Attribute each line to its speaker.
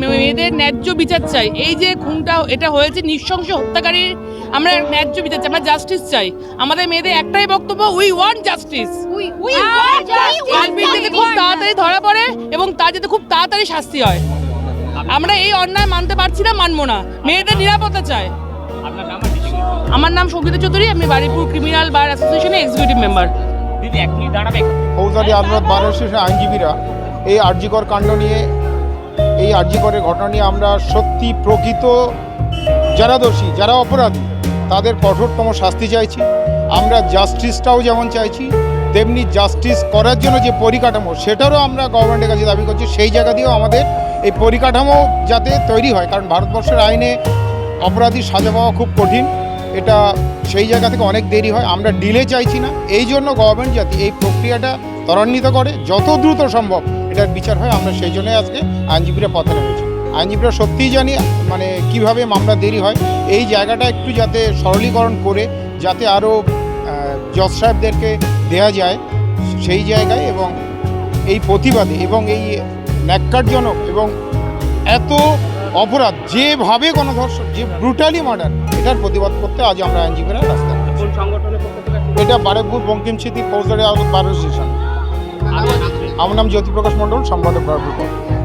Speaker 1: মেয়েদের ন্যায্য বিচার চাই। এই যে খুনটা এটা হয়েছে নৃশংস হত্যাকারীর আমরা ন্যায্য বিচার চাই আমরা জাস্টিস চাই। আমাদের মেয়েদের একটাই বক্তব্য উই ওয়ান্ট জাস্টিস যাতে খুব তাড়াতাড়ি ধরা পড়ে এবং তার যাতে খুব তাড়াতাড়ি শাস্তি হয়। আমরা এই অন্যায় মানতে পারছি না মানবো না। মেয়েদের নিরাপত্তা চাই। আমার নাম সঙ্গীতা চৌধুরী আমি বারিপুর ক্রিমিনাল বার অ্যাসোসিয়েশনের এক্সিকিউটিভ মেম্বার
Speaker 2: দিদি এক দাঁড়াবে।
Speaker 3: ফৌজদারি আদালত শেষে আইনজীবীরা এই আর্যিকর কাণ্ড নিয়ে এই আর্যিকরের ঘটনা নিয়ে আমরা সত্যি প্রকৃত যারা দোষী, যারা অপরাধী, তাদের কঠোরতম শাস্তি চাইছি। আমরা জাস্টিসটাও যেমন চাইছি, তেমনি জাস্টিস করার জন্য যে পরিকাঠামো, সেটারও আমরা গভর্নমেন্টের কাছে দাবি করছি, সেই জায়গা দিয়েও আমাদের এই পরিকাঠামো যাতে তৈরি হয়। কারণ ভারতবর্ষের আইনে অপরাধী সাজা পাওয়া খুব কঠিন। এটা সেই জায়গা থেকে অনেক দেরি হয়, আমরা ডিলে চাইছি না। এই জন্য গভর্নমেন্ট যাতে এই প্রক্রিয়াটা ত্বরান্বিত করে, যত দ্রুত সম্ভব এটার বিচার হয় আমরা সেই জন্যই আজকে আইনজীবীরা পথে নেমেছি আইনজীবীরা সত্যিই জানি মানে কীভাবে মামলা দেরি হয় এই জায়গাটা একটু যাতে সরলীকরণ করে যাতে আরও জজ সাহেবদেরকে দেয়া যায় সেই জায়গায় এবং এই প্রতিবাদে এবং এই ন্যাক্কারজনক এবং এত অপরাধ যেভাবে গণধর্ষণ যে ব্রুটালি মার্ডার এটার প্রতিবাদ করতে আজ আমরা আইনজীবীরা রাস্তায়
Speaker 2: আসছে?
Speaker 3: এটা বারেকপুর ফৌজদারি আদালত বার স্টেশন? আমার নাম জ্যোতিপ্রকাশ মণ্ডল সম্পাদক বারপুর